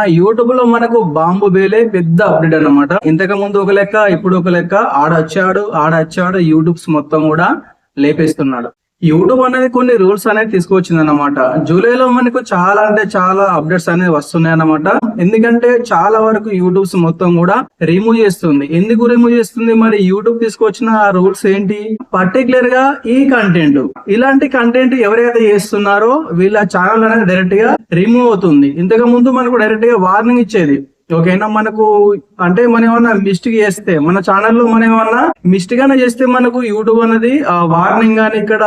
యూట్యూబ్లో మనకు బాంబు బేలే పెద్ద అప్డేట్ అన్నమాట. ఇంతకు ముందు ఒక లెక్క ఇప్పుడు ఒక లెక్క ఆడొచ్చాడు ఆడొచ్చాడు యూట్యూబ్స్ మొత్తం కూడా లేపేస్తున్నాడు. యూట్యూబ్ అనేది కొన్ని రూల్స్ అనేది తీసుకొచ్చింది అనమాట జూలైలో మనకు చాలా అంటే చాలా అప్డేట్స్ అనేది వస్తున్నాయి అన్నమాట ఎందుకంటే చాలా వరకు యూట్యూబ్స్ మొత్తం కూడా రిమూవ్ చేస్తుంది. ఎందుకు రిమూవ్ చేస్తుంది? మరి యూట్యూబ్ తీసుకొచ్చిన ఆ రూల్స్ ఏంటి? పర్టికులర్గా ఈ కంటెంట్ ఇలాంటి కంటెంట్ ఎవరైతే చేస్తున్నారో వీళ్ళ ఛానల్ అనేది డైరెక్ట్గా రిమూవ్ అవుతుంది. ఇంతకు ముందు మనకు డైరెక్ట్గా వార్నింగ్ ఇచ్చేది. ఓకేనా మనకు అంటే మనం ఏమన్నా మిస్టేక్ చేస్తే మన ఛానల్లో మనం ఏమన్నా మిస్టేక్ అయినా చేస్తే మనకు యూట్యూబ్ అనేది ఆ వార్నింగ్ కానీ ఇక్కడ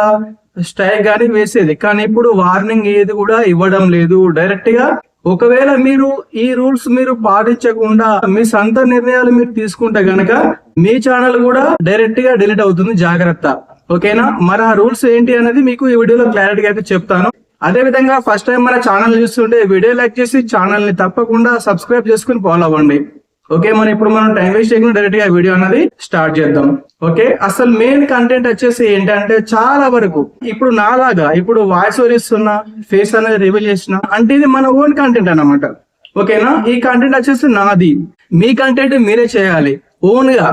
స్ట్రైక్ కానీ వేసేది. కానీ ఇప్పుడు వార్నింగ్ ఏది కూడా ఇవ్వడం లేదు. డైరెక్ట్గా ఒకవేళ మీరు ఈ రూల్స్ మీరు పాటించకుండా మీ సొంత నిర్ణయాలు మీరు తీసుకుంటే గనక మీ ఛానల్ కూడా డైరెక్ట్గా డిలీట్ అవుతుంది. జాగ్రత్త. ఓకేనా? మరి ఆ రూల్స్ ఏంటి అనేది మీకు ఈ వీడియోలో క్లారిటీగా అయితే చెప్తాను. అదే విధంగా ఫస్ట్ టైం మన ఛానల్ చూస్తుంటే వీడియో లైక్ చేసి ఛానల్ని తప్పకుండా సబ్స్క్రైబ్ చేసుకుని ఫాలో అవ్వండి. ఓకే మనం ఇప్పుడు మనం టైం వేస్ట్ చేయకుండా డైరెక్ట్గా వీడియో అనేది స్టార్ట్ చేద్దాం. ఓకే అసలు మెయిన్ కంటెంట్ వచ్చేసి ఏంటంటే చాలా వరకు ఇప్పుడు నాలాగా ఇప్పుడు వాయిస్ ఓవర్ ఇస్తున్నా ఫేస్ అనేది రివీల్ చేసిన అంటే ఇది మన ఓన్ కంటెంట్ అనమాట ఓకేనా ఈ కంటెంట్ వచ్చేసి నాది. మీ కంటెంట్ మీరే చేయాలి. ఓన్గా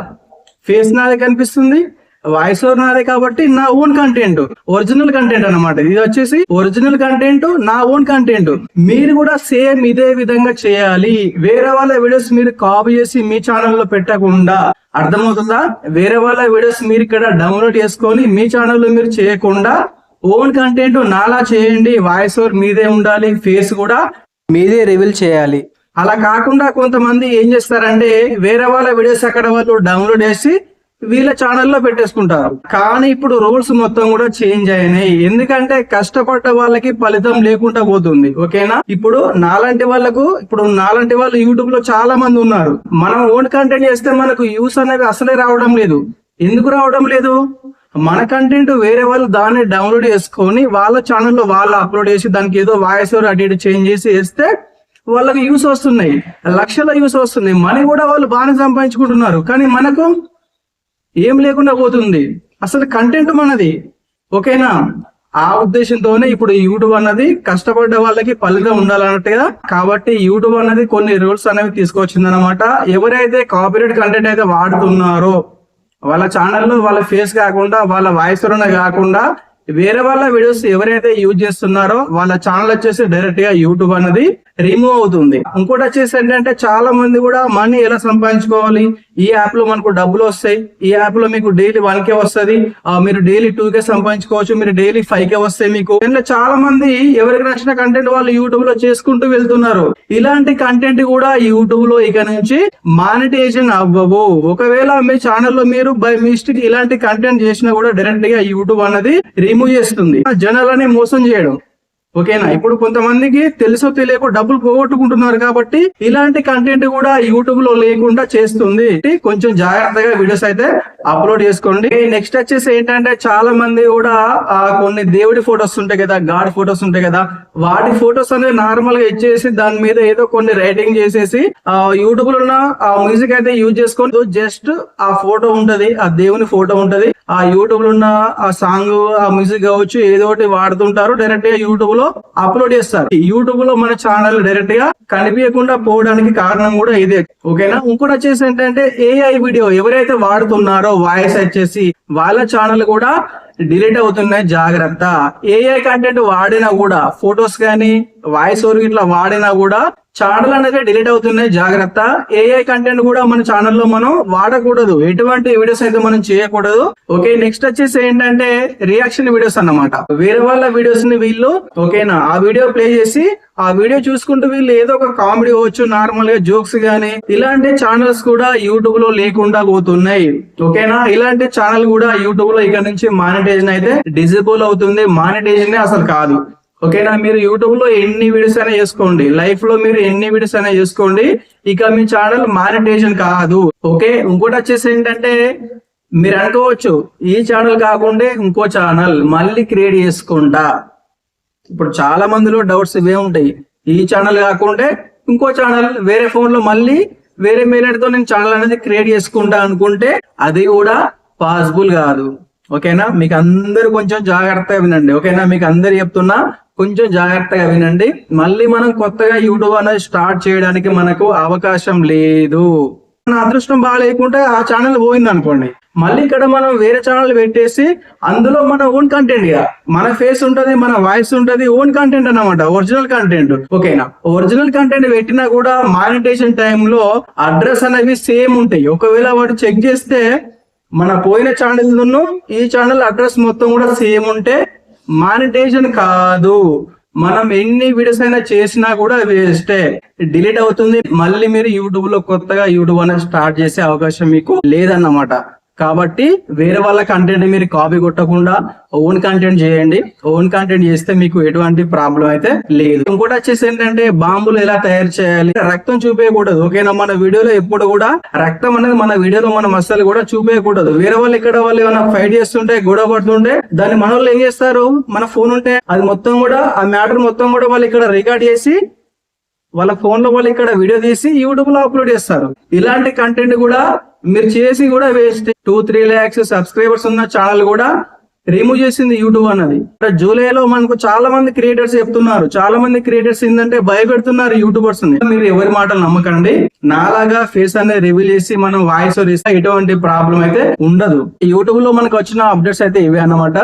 ఫేస్ నాదే కనిపిస్తుంది వాయిస్ ఓవర్ నాదే కాబట్టి నా ఓన్ కంటెంట్ ఒరిజినల్ కంటెంట్ అన్నమాట. ఇది వచ్చేసి ఒరిజినల్ కంటెంట్ నా ఓన్ కంటెంట్ మీరు కూడా సేమ్ ఇదే విధంగా చేయాలి. వేరే వాళ్ళ వీడియోస్ మీరు కాపీ చేసి మీ ఛానల్లో పెట్టకుండా అర్థమవుతుందా? వేరే వాళ్ళ వీడియోస్ మీరు ఇక్కడ డౌన్లోడ్ చేసుకొని మీ ఛానల్లో మీరు చేయకుండా ఓన్ కంటెంట్ నాలా చేయండి. వాయిస్ ఓవర్ మీదే ఉండాలి. ఫేస్ కూడా మీదే రివీల్ చేయాలి. అలా కాకుండా కొంతమంది ఏం చేస్తారంటే వేరే వాళ్ళ వీడియోస్ అక్కడ వాళ్ళు డౌన్లోడ్ చేసి వీళ్ళ ఛానల్లో పెట్టేసుకుంటారు. కానీ ఇప్పుడు రూల్స్ మొత్తం కూడా చేంజ్ అయినాయి. ఎందుకంటే కష్టపడ్డ వాళ్ళకి ఫలితం లేకుండా పోతుంది. ఓకేనా? ఇప్పుడు నాలాంటి వాళ్ళకు ఇప్పుడు నాలాంటి వాళ్ళు యూట్యూబ్లో చాలా మంది ఉన్నారు. మనం ఓన్ కంటెంట్ చేస్తే మనకు యూస్ అనేది అసలే రావడం లేదు. ఎందుకు రావడం లేదు? మన కంటెంట్ వేరే వాళ్ళు దాన్ని డౌన్లోడ్ చేసుకొని వాళ్ళ ఛానల్లో వాళ్ళు అప్లోడ్ చేసి దానికి ఏదో వాయిస్ అడి అటు ఇటు చేంజ్ చేసి వేస్తే వాళ్ళకి యూస్ వస్తున్నాయి. లక్షల యూస్ వస్తున్నాయి. మనీ కూడా వాళ్ళు బాగానే సంపాదించుకుంటున్నారు. కానీ మనకు ఏం లేకుండా పోతుంది. అసలు కంటెంట్ మనది. ఓకేనా? ఆ ఉద్దేశంతోనే ఇప్పుడు యూట్యూబ్ అన్నది కష్టపడ్డ వాళ్ళకి ఫలితం ఉండాలన్నట్టుగా కాబట్టి యూట్యూబ్ అన్నది కొన్ని రూల్స్ అనేవి తీసుకొచ్చింది అనమాట ఎవరైతే కాపీరేట్ కంటెంట్ అయితే వాడుతున్నారో వాళ్ళ ఛానల్లో వాళ్ళ ఫేస్ కాకుండా వాళ్ళ వాయిస్ కాకుండా వేరే వాళ్ళ వీడియోస్ ఎవరైతే యూజ్ చేస్తున్నారో వాళ్ళ ఛానల్ వచ్చేసి డైరెక్ట్గా యూట్యూబ్ అనేది రిమూవ్ అవుతుంది. ఇంకోటి వచ్చేసి ఏంటంటే చాలా మంది కూడా మనీ ఎలా సంపాదించుకోవాలి? ఈ యాప్లో మనకు డబ్బులు వస్తాయి. ఈ యాప్లో మీకు డైలీ వన్ కే వస్తుంది. మీరు డైలీ టూ కే సంపాదించుకోవచ్చు. మీరు డైలీ ఫైవ్ కే వస్తాయి మీకు. ఇందులో చాలా మంది ఎవరికి నచ్చిన కంటెంట్ వాళ్ళు యూట్యూబ్లో చేసుకుంటూ వెళ్తున్నారు. ఇలాంటి కంటెంట్ కూడా యూట్యూబ్లో ఇక నుంచి మానిటైజేషన్ అవ్వవు. ఒకవేళ మీ ఛానల్లో మీరు బై మిస్టేక్ ఇలాంటి కంటెంట్ చేసినా కూడా డైరెక్ట్గా యూట్యూబ్ అనేది రిమూవ్ చేస్తుంది. జనాలని మోసం చేయడం. ఓకేనా? ఇప్పుడు కొంతమందికి తెలుసో తెలియకో డబ్బులు పోగొట్టుకుంటున్నారు కాబట్టి ఇలాంటి కంటెంట్ కూడా యూట్యూబ్లో లేకుండా చేస్తుంది. కొంచెం జాగ్రత్తగా వీడియోస్ అయితే అప్లోడ్ చేసుకోండి. నెక్స్ట్ వచ్చేసి ఏంటంటే చాలా మంది కూడా ఆ, కొన్ని దేవుడి ఫొటోస్ ఉంటాయి కదా గాడ్ ఫొటోస్ ఉంటాయి కదా వాటి ఫొటోస్ అనేది నార్మల్గా ఇచ్చేసి దాని మీద ఏదో కొన్ని రైటింగ్ చేసేసి ఆ యూట్యూబ్లో ఉన్న ఆ మ్యూజిక్ అయితే యూజ్ చేసుకొని జస్ట్ ఆ ఫోటో ఉంటది ఆ దేవుని ఫోటో ఉంటది. ఆ యూట్యూబ్లో ఉన్న ఆ సాంగ్ ఆ మ్యూజిక్ కావచ్చు ఏదో ఒకటి వాడుతుంటారు. డైరెక్ట్గా యూట్యూబ్లో అప్లోడ్ చేస్తారు. యూట్యూబ్లో మన ఛానల్ డైరెక్ట్గా కనిపించకుండా పోవడానికి కారణం కూడా ఇదే. ఓకేనా ఇంకోటి వచ్చేసి ఏంటంటే ఏఐ వీడియో ఎవరైతే వాడుతున్నారో వాయిస్ వచ్చేసి వాళ్ళ ఛానల్ కూడా డిలీట్ అవుతున్నాయి జాగ్రత్త. ఏఐ కంటెంట్ వాడినా కూడా ఫొటోస్ కానీ వాయిస్ ఓవర్ ఇట్లా వాడినా కూడా ఛానల్ అనేది డిలీట్ అవుతున్నాయి జాగ్రత్త. ఏఐ కంటెంట్ కూడా మన ఛానల్లో మనం వాడకూడదు. ఎటువంటి వీడియోస్ అయితే మనం చేయకూడదు. ఓకే నెక్స్ట్ వచ్చేసి ఏంటంటే రియాక్షన్ వీడియోస్ అన్నమాట. వేరే వాళ్ళ వీడియోస్ని వీళ్ళు ఓకేనా ఆ వీడియో ప్లే చేసి ఆ వీడియో చూసుకుంటూ వీళ్ళు ఏదో ఒక కామెడీ అవ్వచ్చు నార్మల్గా జోక్స్ గానీ ఇలాంటి ఛానల్స్ కూడా యూట్యూబ్లో లేకుండా పోతున్నాయి. ఓకేనా ఇలాంటి ఛానల్ కూడా యూట్యూబ్లో ఇక్కడ నుంచి మానిటైజేషన్ అయితే డిజేబుల్ అవుతుంది. మానిటైజేషన్ అసలు కాదు. ఓకేనా మీరు యూట్యూబ్లో ఎన్ని వీడియోస్ అయినా చేసుకోండి. లైఫ్లో మీరు ఎన్ని వీడియోస్ అయినా చేసుకోండి. ఇక మీ ఛానల్ మానిటైజేషన్ కాదు. ఓకే ఇంకోటి వచ్చేసి ఏంటంటే మీరు అనుకోవచ్చు ఈ ఛానల్ కాకుండా ఇంకో ఛానల్ మళ్ళీ క్రియేట్ చేసుకుంటా. ఇప్పుడు చాలా మందిలో డౌట్స్ ఇవే ఉంటాయి. ఈ ఛానల్ కాకుండా ఇంకో ఛానల్ వేరే ఫోన్లో మళ్ళీ వేరే మెయిల్తో నేను ఛానల్ అనేది క్రియేట్ చేసుకుంటా అనుకుంటే అది కూడా పాసిబుల్ కాదు. ఓకేనా? మీకు అందరు కొంచెం జాగ్రత్తగా వినండి. ఓకేనా? మీకు అందరు చెప్తున్నా కొంచెం జాగ్రత్తగా వినండి. మళ్ళీ మనం కొత్తగా యూట్యూబ్ అనేది స్టార్ట్ చేయడానికి మనకు అవకాశం లేదు. మన అదృష్టం బాగాలేకుంటే ఆ ఛానల్ పోయింది అనుకోండి మళ్ళీ ఇక్కడ మనం వేరే ఛానల్ పెట్టేసి అందులో మన ఓన్ కంటెంట్ ఇక. మన ఫేస్ ఉంటది మన వాయిస్ ఉంటది ఓన్ కంటెంట్ అన్నమాట ఒరిజినల్ కంటెంట్ ఓకేనా? ఒరిజినల్ కంటెంట్ పెట్టినా కూడా మానిటేషన్ టైంలో అడ్రస్ అనేవి సేమ్ ఉంటాయి. ఒకవేళ వాడు చెక్ చేస్తే మన పోయిన ఛానల్ ఈ ఛానల్ అడ్రస్ మొత్తం కూడా సేమ్ ఉంటే మానిటేషన్ కాదు. మనం ఎన్ని వీడియోస్ అయినా చేసినా కూడా వేస్టే డిలీట్ అవుతుంది. మళ్ళీ మీరు యూట్యూబ్లో కొత్తగా యూట్యూబ్ అనేది స్టార్ట్ చేసే అవకాశం మీకు లేదన్నమాట. కాబట్టి వేరే వాళ్ళ కంటెంట్ మీరు కాపీ కొట్టకుండా ఓన్ కంటెంట్ చేయండి. ఓన్ కంటెంట్ చేస్తే మీకు ఎటువంటి ప్రాబ్లం అయితే లేదు. ఇంకోటి వచ్చేసి ఏంటంటే బాంబులు ఎలా తయారు చేయాలి? రక్తం చూపేయకూడదు. ఓకేనా? మన వీడియోలో ఎప్పుడు కూడా రక్తం అనేది మన వీడియోలో మనం అస్సలు కూడా చూపేయకూడదు. వేరే వాళ్ళు ఇక్కడ వాళ్ళు ఏమైనా ఫైట్ చేస్తుంటే గొడవ పడుతుంటే దాన్ని మన వాళ్ళు ఏం చేస్తారు? మన ఫోన్ ఉంటే అది మొత్తం కూడా ఆ మ్యాటర్ మొత్తం కూడా వాళ్ళు ఇక్కడ రికార్డ్ చేసి వాళ్ళ ఫోన్లో వాళ్ళు ఇక్కడ వీడియో తీసి యూట్యూబ్లో అప్లోడ్ చేస్తారు. ఇలాంటి కంటెంట్ కూడా మీరు చేసి కూడా waste. Two three lakhs subscribers ఉన్న ఛానల్ కూడా రిమూవ్ చేసింది యూట్యూబ్ అన్నది. జూలైలో మనకు చాలా మంది క్రియేటర్స్ చెప్తున్నారు. చాలా మంది క్రియేటర్స్ ఏంటంటే భయపెడుతున్నారు యూట్యూబర్స్ మీరు ఎవరి మాటలు నమ్మకండి. నాలాగా ఫేస్ అనేది రివీల్ చేసి మనం వాయిస్ ఇస్తే ఎటువంటి ప్రాబ్లం అయితే ఉండదు. యూట్యూబ్లో మనకు వచ్చిన అప్డేట్స్ అయితే ఇవే అన్నమాట.